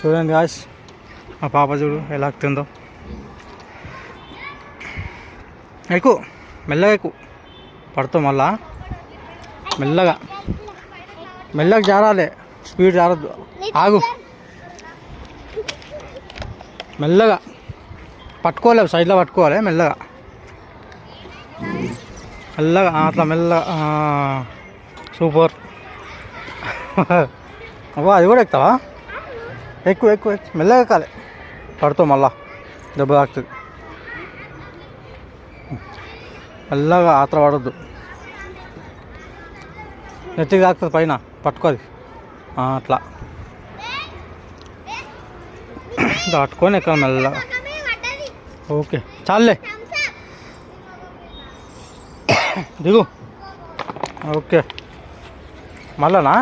చూడండి గాయస్ మా పాప చూడు ఎలా ఎక్కుతుందో ఎక్కువ మెల్లగా ఎక్కువ పడతాం మళ్ళా? మెల్లగా. మెల్లగా జారాలి. స్పీడ్ జారద్దు. ఆగు. మెల్లగా. పట్టుకోలేవు సైడ్లో పట్టుకోవాలి మెల్లగా. మెల్లగా అట్లా మెల్లగా సూపర్. అబ్బా అది కూడా ఎక్కుతావా? ఎక్కువ ఎక్కువ ఎక్కువ మెల్లగా ఎక్కాలి పడుతావు మళ్ళా. దెబ్బ తాకుతుంది. మెల్లగా ఆత్ర పడద్దు. నెత్తికి తాకుతుంది పైన. పట్టుకోది. అట్లా. దాటుకొని ఎక్కడ మెల్లగా ఓకే. చాలే దిగు. ఓకే. మళ్ళానా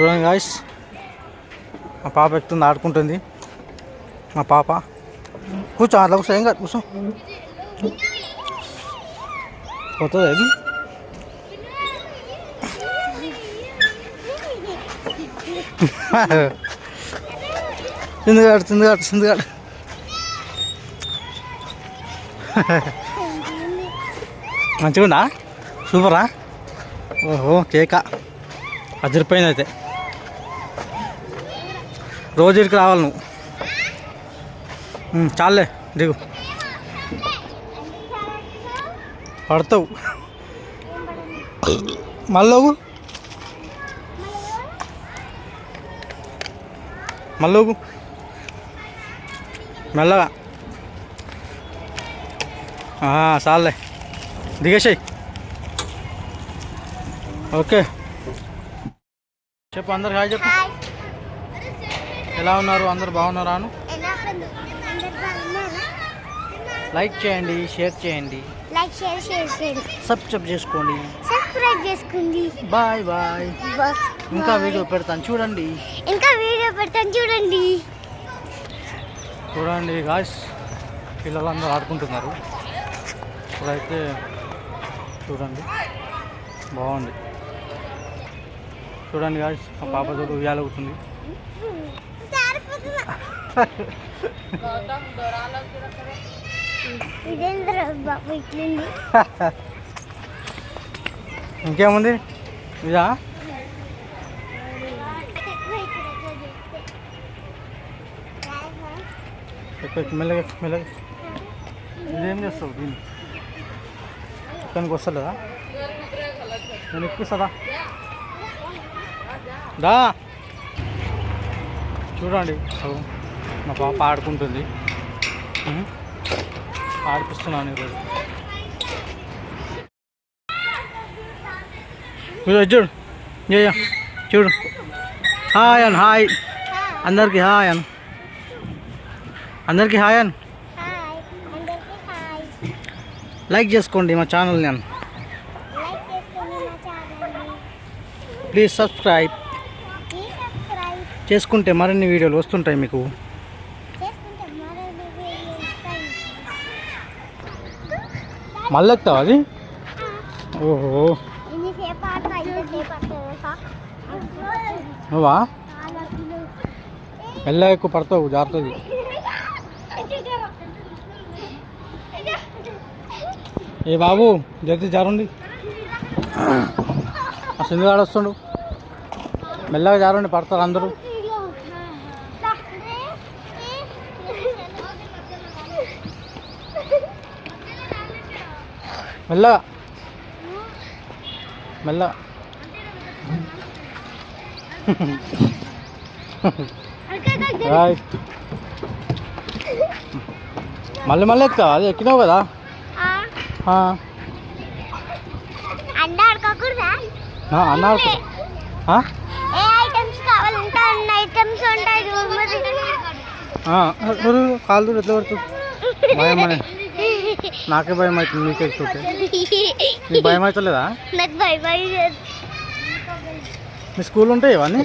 చూడండి గాయస్ మా పాప ఎక్కుతుంది ఆడుకుంటుంది. మా పాప. కూర్చో అట్లా కూర్చో ఏం కాదు కూర్చో. పోతుంది అది చిందుగాడు చిందుగాడు చిందుగాడు. మంచిగుందా? సూపరా? ఓహో కేక. అదిరిపోయింది అయితే. రోజు ఇక్కడికి రావాలి నువ్వు. చాలే దిగు. పడతావు. మళ్ళోగు మళ్ళోగు మెల్లగా. చాలే. దిగేసాయి. ఓకే. చెప్పు అందరు హాయ్ చెప్పు. ఎలా ఉన్నారు? అందరు బాగున్నారా అను? లైక్ చేయండి షేర్ చేయండి. లైక్ షేర్ షేర్ చేయండి సబ్స్క్రైబ్ చేసుకోండి. సబ్స్క్రైబ్ చేసుకోండి. బాయ్ బాయ్ ఇంకా. వీడియో పెడతాను చూడండి. ఇంకా వీడియో పెడతాను చూడండి. చూడండి గాయస్ పిల్లలందరూ ఆడుకుంటున్నారు. ఇప్పుడైతే చూడండి. బాగుంది. చూడండి గాయస్ మా పాప చూడు ఉయ్యాల అవుతుంది ఇదేంద్ర బాబు ఇట్లుంది ఇంకేముంది? ఇదా? ఎక్కువ ఎక్కువ మెల్లగా మెల్లగా. ఇదేం చేస్తావు దీన్ని? ఇక్కడికి వస్తలేదా నేను ఎక్కిస్తుందా? దా. చూడండి. అగో, మా పాప ఆడుకుంటుంది. ఆడిపిస్తున్నాను ఈరోజు. చూడు. చూడు ఏ చూడు. హాయ్ అన్ హాయ్. అందరికీ హాయ్ అన్. అందరికీ హాయ్ లైక్ చేసుకోండి మా ఛానల్ని అన్. లైక్ చేసుకోండి మా ఛానల్ని ప్లీజ్ ప్లీజ్ సబ్స్క్రైబ్. చేసుకుంటే మరిన్ని వీడియోలు వస్తుంటాయి మీకు చేసుకుంటే మరిన్ని వీడియోలు వస్తాయి మళ్ళీ ఎక్కుతావా అది? ఓహో. నువ్వా? చాలా ఎక్కువ పడతావు జాగ్రత్తది ఏ బాబు జల్దీ జారండి. ఆ సింధు వస్తుండు. మెల్లగా జారండి పడతారు అందరూ. మెల్లగా మెల్లగా మళ్ళీ మళ్ళీ ఎక్కుతావా అది ఎక్కినావు కదా. అన్నారు కాలు ఎట్లా పడుతుంది నాకే భయం అవుతుంది మీకు ఎక్కుతుంటే మీకు భయం అవుతలేదా? నాకు భయం మీ స్కూల్ ఉంటాయి ఇవన్నీ?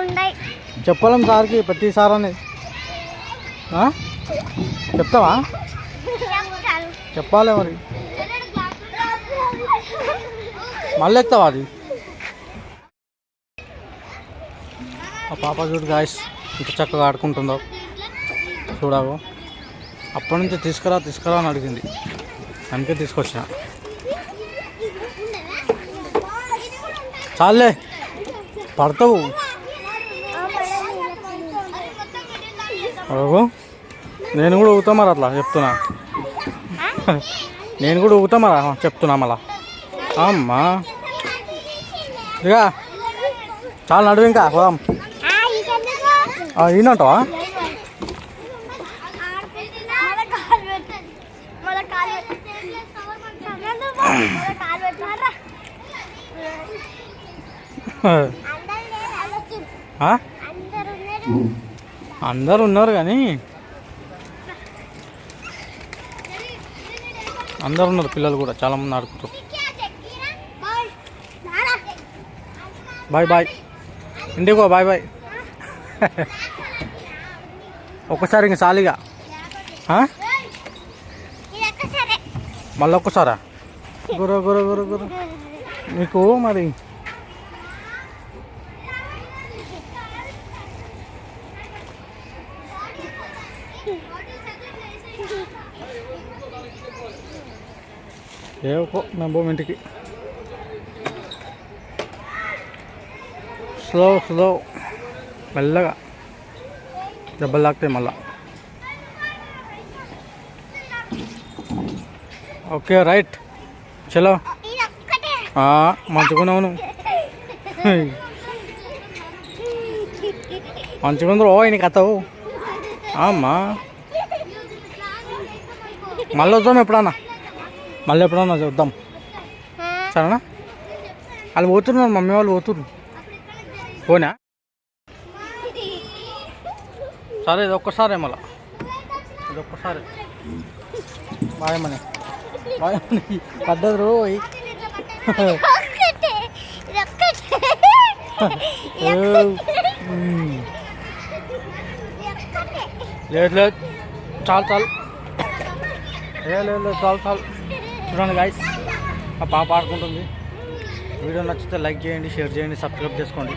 ఉన్నాయి చెప్పాలని సార్కి ప్రతిసారి అని చెప్తావా? చెప్పాలి మరి. మళ్ళీ ఎక్కుతావా అది? ఆ పాప చూడు గాయస్ ఇంత చక్కగా ఆడుకుంటుందో. చూడవు అప్పటి నుంచి తీసుకురా తీసుకురా అని అడిగింది. అందుకే తీసుకొచ్చిన. చాలే పడతావు. అగో నేను కూడా ఊగుతా మరి అట్లా చెప్తున్నా. నేను కూడా ఊగుతా మరి చెప్తున్నా మళ్ళా. అమ్మా. ఇక చాలా నడువు ఇంకా పోదాం. ఆ, ఈయనంటావా ఆ? అందరు ఉన్నారు కానీ అందరు ఉన్నారు పిల్లలు కూడా చాలా మంది ఆడుకుంటారు బాయ్ బాయ్. ఇంటికి బాయ్ బాయ్. ఒక్కసారి ఇంక సాలిగా ఆ? మళ్ళీ ఒక్కసారా గుర గుర గుర గుర మీకు మరి ఏవో మేము పోము ఇంటికి. స్లో స్లో మెల్లగా. దెబ్బలు తాకుతాయి మళ్ళీ. Okay right. చలో. ఆ, మంచిగున్నావు మంచిగుంది ఓ ఆయనకి అత్తవు. అమ్మా మళ్ళీ వద్దాం ఎప్పుడన్నా. మళ్ళీ ఎప్పుడన్నా చూద్దాం సరేనా? వాళ్ళు పోతున్నారు మమ్మీ వాళ్ళు పోతున్నారు. పోనా? సరే ఇది ఒక్కసారే మళ్ళా. ఇది ఒక్కసారి. బాయ్ మనీ. పడ్డది రోయ్. లేదు లేదు చాలు చాలు. లేదు లేదు చాలు చాలు. చూడండి గాయస్ మా పాప ఆడుకుంటుంది. వీడియో నచ్చితే లైక్ చేయండి షేర్ చేయండి సబ్స్క్రైబ్ చేసుకోండి.